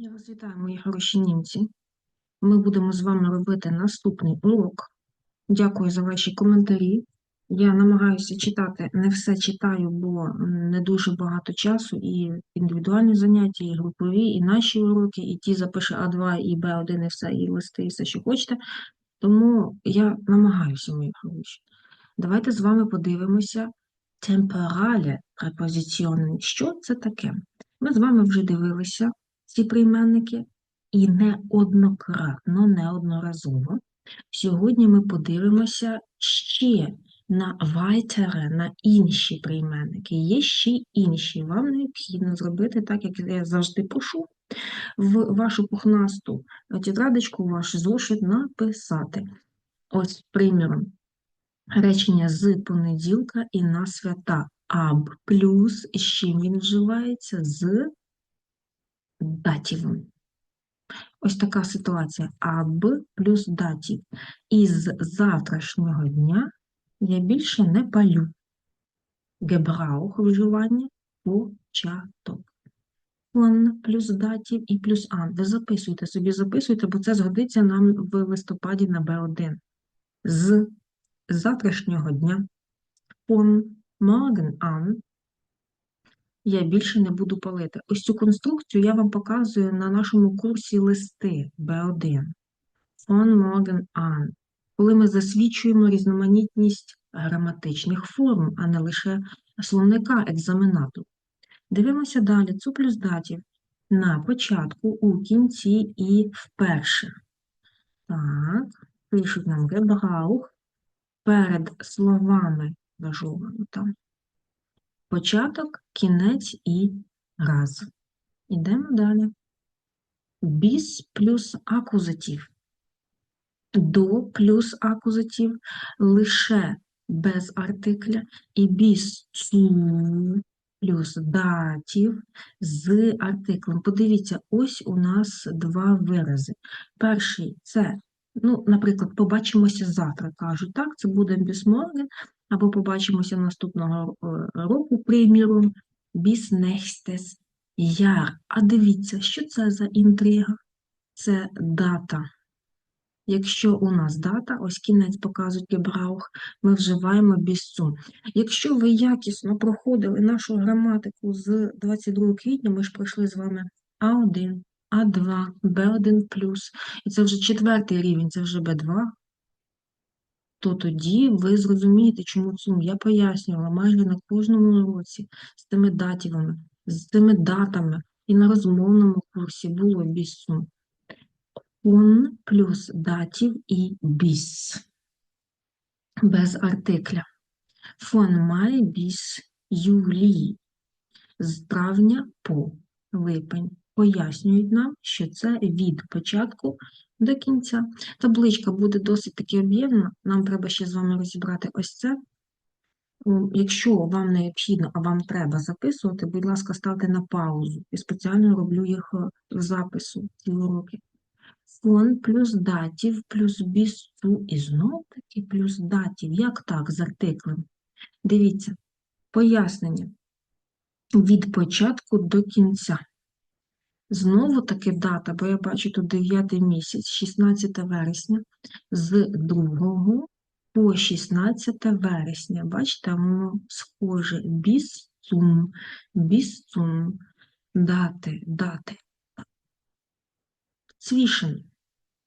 Я вас вітаю, мої хороші німці. Ми будемо з вами робити наступний урок. Дякую за ваші коментарі. Я намагаюся читати, не все читаю, бо не дуже багато часу, і індивідуальні заняття, і групові, і наші уроки, і ті запише А2, і Б1, і все, і листи, і все, що хочете. Тому я намагаюся, мої хороші. Давайте з вами подивимося темперале препозиціони. Що це таке? Ми з вами вже дивилися ці прийменники і неоднократно, неодноразово. Сьогодні ми подивимося ще на weitere, на інші прийменники. Є ще інші. Вам необхідно зробити так, як я завжди прошу, в вашу пухнасту тетрадочку, ваш зошит написати. Ось, приміром, речення з понеділка і на свята. Аб плюс, з чим він вживається? З датівом. Ось така ситуація. Аб плюс датів. Із завтрашнього дня я більше не палю. Гебраух вживання початок. Он плюс датів і плюс ан. Ви записуйте собі, записуйте, бо це згодиться нам в листопаді на Б1. З завтрашнього дня. Он morgen an. Я більше не буду палити. Ось цю конструкцію я вам показую на нашому курсі листи Б1. Von morgen an. Коли ми засвідчуємо різноманітність граматичних форм, а не лише словника екзаменату. Дивимося далі. Цу плюс датів на початку, у кінці і вперше. Так, пишуть нам Гебраух перед словами зажовано там. Початок, кінець і раз. Ідемо далі. Біс плюс акузатив. До плюс акузатив лише без артикля. І біс цу плюс датів з артиклем. Подивіться, ось у нас два вирази. Перший це, ну, наприклад, побачимося завтра, кажуть, так, це буде bis morgen, або побачимося наступного е, року, приміром, bis nächstes Jahr. А дивіться, що це за інтрига? Це дата. Якщо у нас дата, ось кінець показують Гебраух, ми вживаємо bis Якщо ви якісно проходили нашу граматику з 22 квітня, ми ж пройшли з вами А1, А2, Б1+, і це вже четвертий рівень, це вже Б2, то тоді ви зрозумієте, чому цум. Я пояснювала майже на кожному уроці з цими датівами, з цими датами, і на розмовному курсі було bis zum. Он плюс датів і біс. Без артикля. Фон май біс юлі. З травня по липень. Пояснюють нам, що це від початку до кінця. Табличка буде досить таки об'ємна. Нам треба ще з вами розібрати ось це. Якщо вам необхідно, а вам треба записувати, будь ласка, ставте на паузу. Я спеціально роблю їх е, в запису, ці уроки. Фон плюс датів плюс бісу і знов таки плюс датів. Як так з артиклем? Дивіться, пояснення. Від початку до кінця. Знову таки дата, бо я бачу тут 9 місяць, 16 вересня, з 2 по 16 вересня. Бачите, воно схоже bis zum, дати, дати. Zwischen.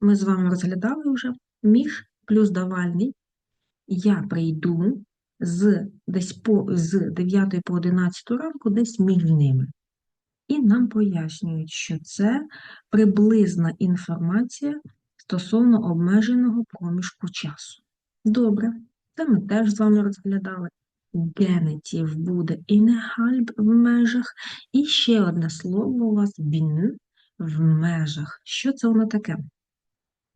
Ми з вами розглядали вже між плюс давальний. Я прийду з десь по з 9 по 11 ранку, десь між ними. І нам пояснюють, що це приблизна інформація стосовно обмеженого проміжку часу. Добре, це ми теж з вами розглядали. Генетів буде innerhalb в межах. І ще одне слово у вас bin в межах. Що це воно таке?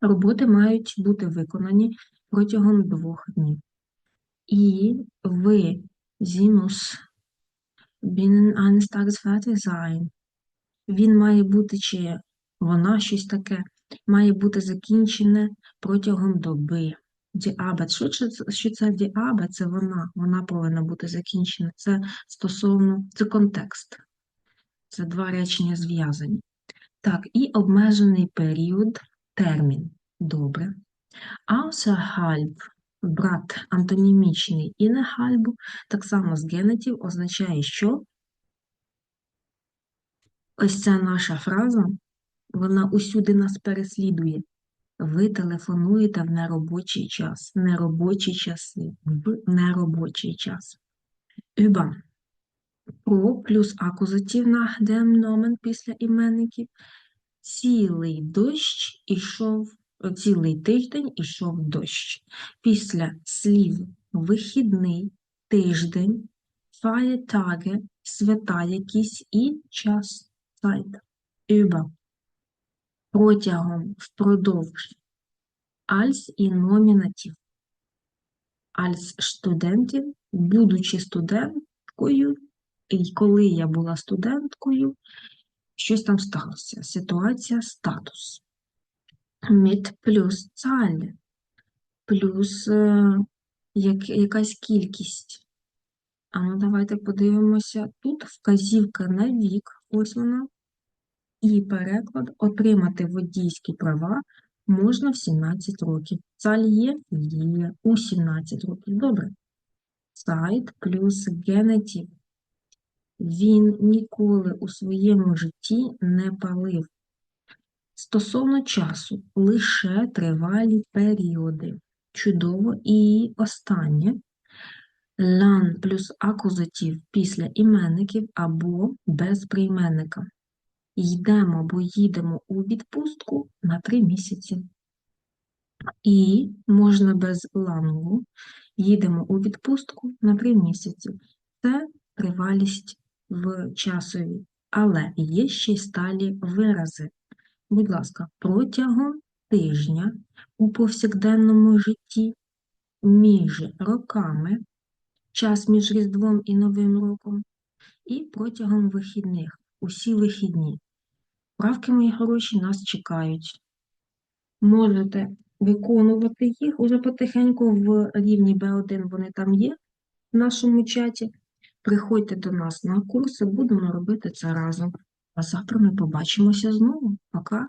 Роботи мають бути виконані протягом двох днів. І ви зімус binnen eines Tages fertig. Він має бути, чи вона щось таке, має бути закінчене протягом доби. Діабет. Що що це діабет? Це вона. Вона повинна бути закінчена. Це стосовно, це контекст. Це два речення зв'язані. Так, і обмежений період, термін. Добре. Außerhalb, брат антонімічний і innerhalb, так само з генетів означає, що ось ця наша фраза, вона усюди нас переслідує. Ви телефонуєте в неробочий час. Неробочі часи. В неробочий час. Über. Про плюс акузатив на Nomen після іменників. Цілий дощ ішов, цілий тиждень ішов дощ. Після слів вихідний, тиждень, Feiertage, свята якісь і час, Zeit. Über. Протягом, впродовж. Als і номінатив. Als студентів, будучи студенткою, і коли я була студенткою, щось там сталося. Ситуація, статус. Mit плюс Zahl, плюс е, як, якась кількість. А ну давайте подивимося. Тут вказівка на вік, ось вона. І переклад отримати водійські права можна в 17 років. Цаль є? Є у 17 років. Добре. Сайт плюс генетив. Він ніколи у своєму житті не палив. Стосовно часу, лише тривалі періоди. Чудово. І останнє. Лан плюс акузатив після іменників або без прийменника. Йдемо або їдемо у відпустку на три місяці. І можна без лангу. Їдемо у відпустку на три місяці. Це тривалість в часові. Але є ще й сталі вирази. Будь ласка, протягом тижня у повсякденному житті між роками, час між Різдвом і Новим роком, і протягом вихідних, усі вихідні. Правки, мої хороші, нас чекають. Можете виконувати їх уже потихеньку в рівні Б1 вони там є в нашому чаті. Приходьте до нас на курси, будемо робити це разом. А завтра ми побачимося знову. Пока!